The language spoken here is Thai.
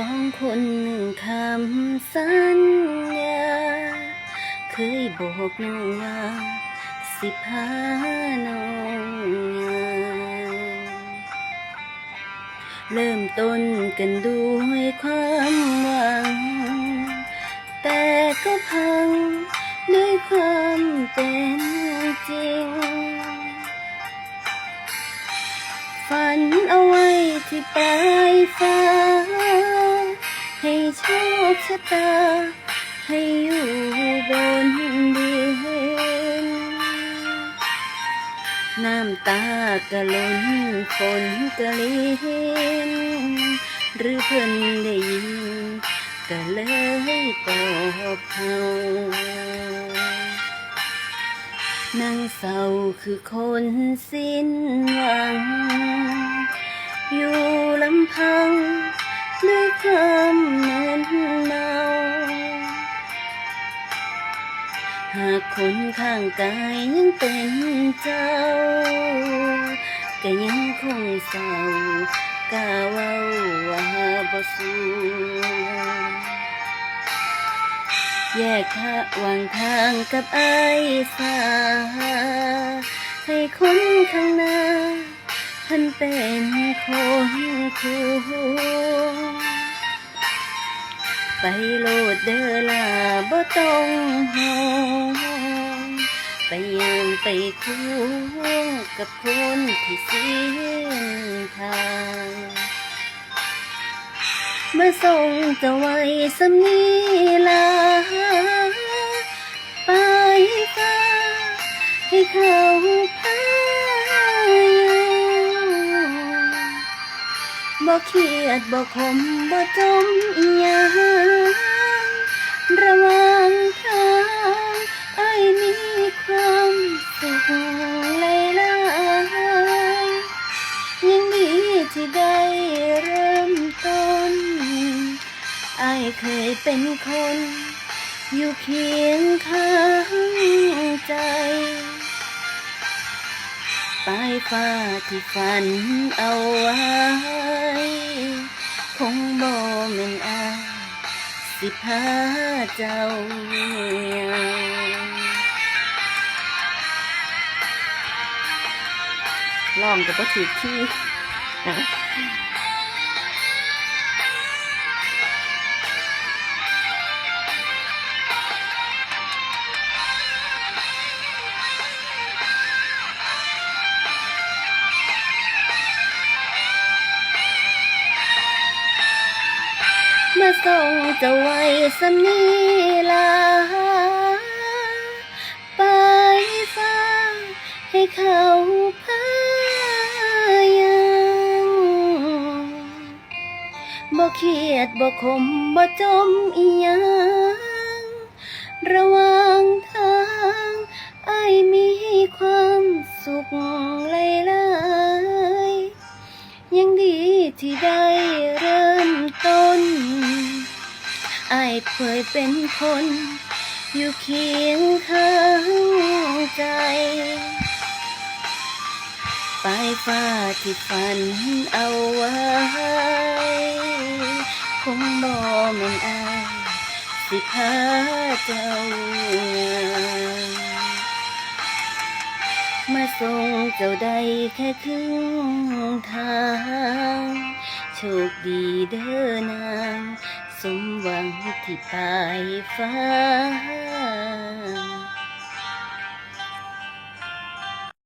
สองคนหนึ่งคำสัญญา เคยบอกน้องว่า สิพาน้องงามเริ่มต้นกันด้วยความหวัง แต่ก็พังด้วยความเป็น โชคชะตา ให้อยู่บนดินน้ำตากะล้นฝนกะลินหรือเพิ่นได้ยินก็เลยตอบเขานางเศร้าคือคนสิ้นหวัง อยู่ลำพังด้วยความ หากคนข้างกายยังเป็นเจ้า ก็ยังคงเศร้ากล้าเว้าว่าบ่สูแยกทางวางทางกับไอ้สาให้คนข้างหน้าเพันเป็นคนคู่ ไปโลดเดอลาบ่ต้องห่วงไปยืนไปคู่กับคนที่เสิ้นทางเมื่อส่งจะไว้สำนีลาไปฟ้าให้เขา บ่เครียดบ่ขมบ่จมอีหยังระว่างทางไอ้มีความสุขหลายๆยังดีที่ได้เริ่มต้นไอายเคยเป็นคน อยู่เคียงข้างใจปลายฟ้าที่ฝันเอาไว้ สิพาเจ้า ลองกับว่าถือที่าส่งจะไว้สนีลา ไปฟ้าให้เขาพายังบ่เครียดบ่ขมบ่จมอียัง ระว่างทางไอ้มีความสุขหลายๆยังดีที่ได้เริ่มต้น ไอ้ายเคยเป็นคน อยู่เคียงข้างใจ ปลายฟ้าที่ฝันเอาไว้ คงบ่แม่นอายสิพาเจ้า มาส่งเจ้าได้แค่ครึ่งทาง โชคดีเด้อนางสม ที่ปลายฟ้า